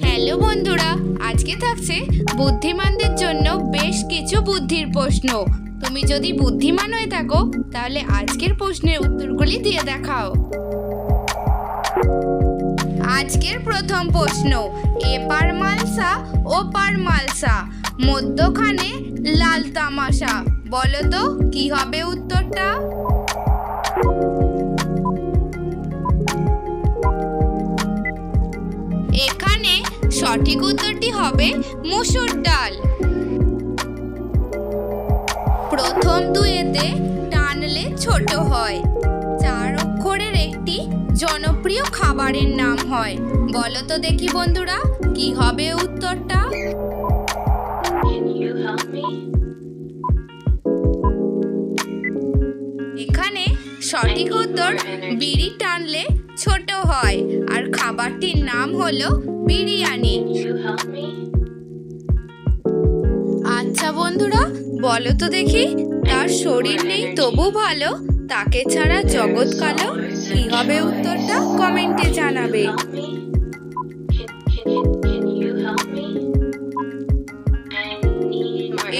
Hello বন্ধুরা, আজকে থাকছে বুদ্ধিমানদের জন্য বেশ কিছু বুদ্ধির প্রশ্ন। তুমি যদি বুদ্ধিমান হয়ে থাকো, তাহলে আজকের প্রশ্নের উত্তরগুলি দিয়ে দেখাও। আজকের প্রথম প্রশ্ন এপার মালসা ও পার মালসা মধ্যখানে লাল তামাশা। বলো তো, কি হবে উত্তরটা? সঠিক উত্তরটি হবে মুসুর ডাল। প্রথম দুয়েতে টানলে ছোট হয়। চার অক্ষরের একটি জনপ্রিয় খাবারের নাম হয়। বলো তো দেখি বন্ধুরা, কি হবে উত্তরটা? সঠিক উত্তর বিড়ি টানলে ছোট হয়। আর খাবারটির নাম হলো বিরিয়ানি? আচ্ছা বন্ধুরা, বলো তো দেখি, তার শরীর নেই তবু ভালো, তাকে ছাড়া জগৎ কালো, কি হবে উত্তরটা কমেন্টে জানাবে।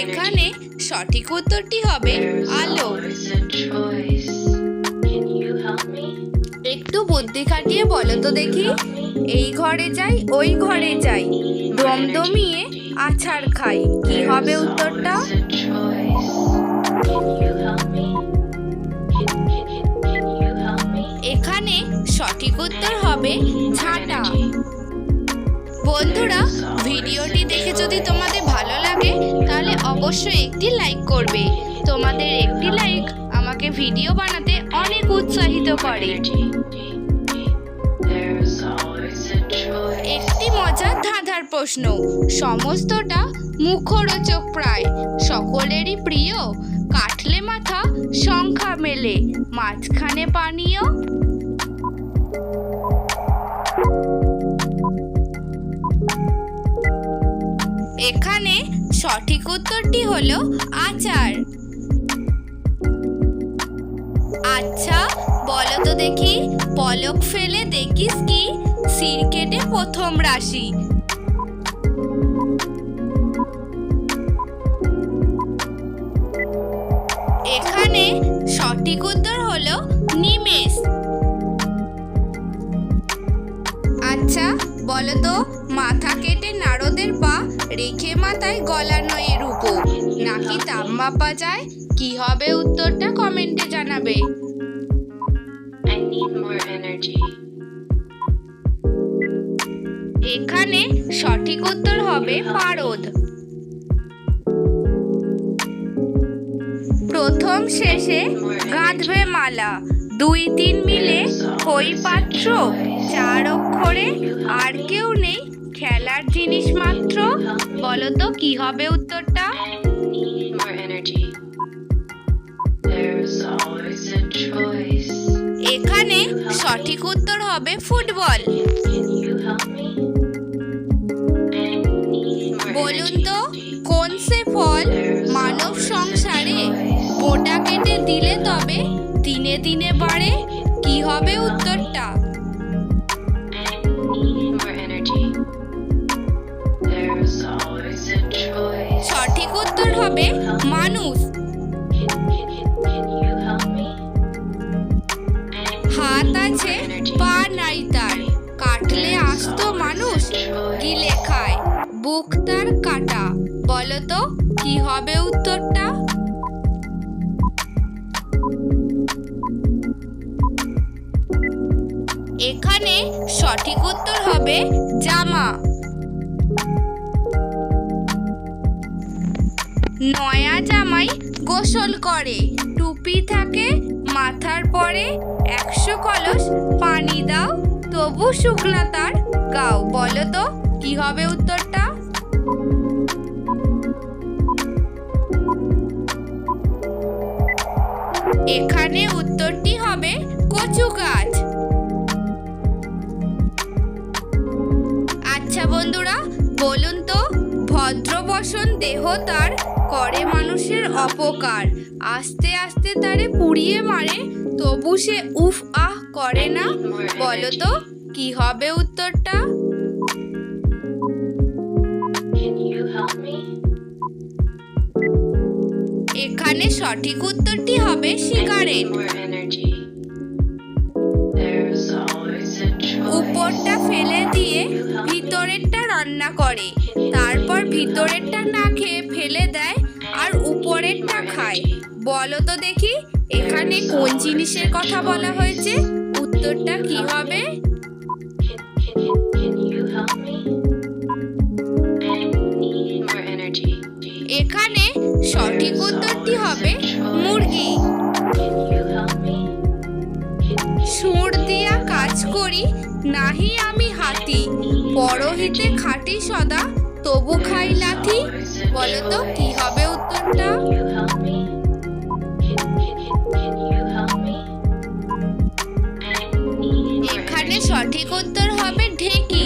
এখানে সঠিক উত্তরটি হবে আলো। বুদ্ধি খাটিয়ে বলো তো দেখি। এই ঘরে যাই, ওই ঘরে যাই। দমদমিয়ে আছাড় খাই। কি হবে উত্তরটা? এখানে সঠিক উত্তর হবে ঝাঁটা। বন্ধুরা, ভিডিওটি দেখে যদি তোমাদের ভালো লাগে, তাহলে অবশ্যই একটি লাইক করবে। তোমাদের একটি লাইক আমাকে ভিডিও বানাতে অনেক উৎসাহিত করে। মজার ধাঁধার প্রশ্ন। সমস্তটা মুখরোচক প্রায়। সকলেরই প্রিয় কাটলে মাথা সংখ্যা মেলে। মাঝখানে পানীয়। এখানে সঠিক উত্তরটি হলো আচার। আচ্ছা বলো তো দেখি, পলক ফেলে দেখিস কি? সির কেটে প্রথম রাশি। এখানে সঠিক উত্তর হলো নিমেষ। আচ্ছা বলো তো, মাথা কেটে নারদের পা রেখে মাথায় গলানো এর উপর নাকি তাপ মাপা যায়? কি হবে উত্তরটা কমেন্টে জানাবে। More এখানে সঠিক উত্তর হবে পারদ। প্রথম শেষে গাঁধবে মালা। দুই তিন মিলে হই পাত্র চার অক্ষরে আর কেউ নেই খেলার জিনিস মাত্র। বলো তো কি হবে উত্তরটা? সঠিক উত্তর হবে ফুটবল। বলুন তো, কোন সে ফল মানব সংসারে গোটা কেটে দিলে তবে দিনে দিনে বাড়ে? কি হবে উত্তরটা. সঠিক উত্তর হবে মানুষ। হাত আছে পা নাই তার। কাটলে আসতো মানুষ গিলে খায় বুক তার কাটা। বলো তো কি হবে উত্তরটা? এখানে সঠিক উত্তর হবে জামা। নয়া জামাই গোসল করে। টুপি থাকে মাথার পরে। তবু শুকনা তার গাও। বলো তো, কি হবে উত্তরটা? এখানে উত্তরটি হবে কচু গাছ। আচ্ছা বন্ধুরা, বলুন তো ভদ্রবসন দেহ তার করে মানুষের অপকার। আস্তে আস্তে তারে পুড়িয়ে মারে, তবু সে উফ আহ করে না। বলো তো কি হবে উত্তরটা? এখানে সঠিক উত্তরটি হবে সিগারেট উপরটা ফেলে দিয়ে ভিতরেরটা রান্না করে। তারপর ভিতরেরটা না খেয়ে ফেলে দেয় আর উপরেরটা খায়। বলো তো দেখি এখানে কোন জিনিসের কথা বলা হয়েছে? উত্তরটা কি হবে? উত্তরটি হবে মুরগি। সুর দিয়া কাজ করি, নাহি আমি হাতি। পরহিতে খাটি সদা, তবু খাই লাথি। বলতো, কি হবে উত্তরটা? এখানে সঠিক উত্তর হবে ঢেকি।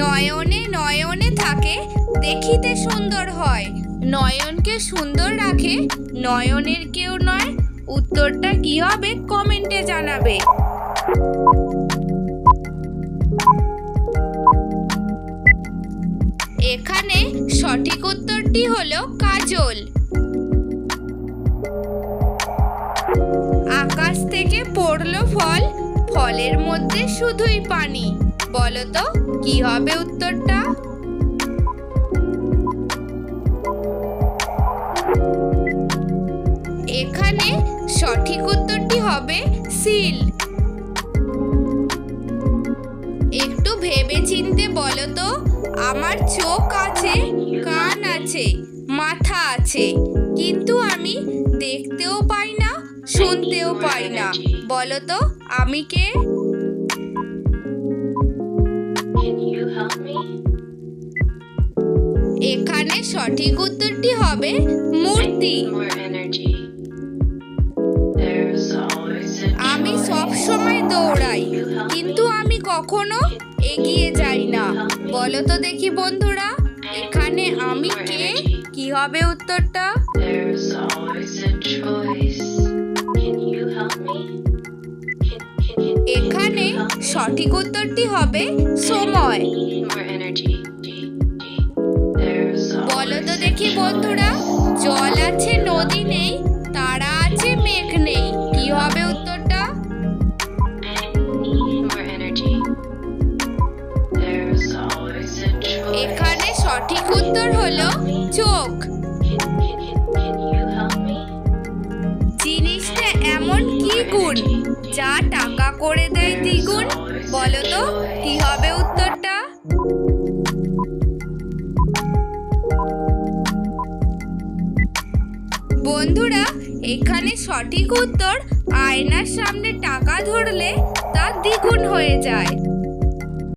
নয়নে নয়নে থাকে, দেখিতে সুন্দর হয়। নয়নকে সুন্দর রাখে, নয়নের কেউ নয়। উত্তরটা কি হবে কমেন্টে জানাবে। এখানে সঠিক উত্তরটি হলো কাজল। আকাশ থেকে পড়ল ফল, ফলের মধ্যে শুধুই পানি। বলতো, কি হবে উত্তরটা? এখানে সঠিক উত্তরটি হবে সিল। একটু ভেবে চিনতে বলো তো আমার চোখ আছে কান আছে মাথা আছে কিন্তু আমি দেখতেও পাই না শুনতেও পাই না। বলো তো আমি কে? এখানে সঠিক উত্তরটি হবে মূর্তি। কিন্তু আমি কখনো এগিয়ে যাই না। বলো তো দেখি বন্ধুরা এখানে আমি কে? কি হবে উত্তরটা? এখানে সঠিক উত্তরটি হবে সময়। বলো তো দেখি বন্ধুরা জল আছে নদী নেই সঠিক উত্তর হলো চোখ? জিনিসটা এমন কি গুণ? যা টাকা করে দেয় দ্বিগুণ, বলো তো, কি হবে উত্তরটা? বন্ধুরা, এখানে সঠিক উত্তর, আয়নার সামনে টাকা ধরলে তা দ্বিগুণ হয়ে যায়।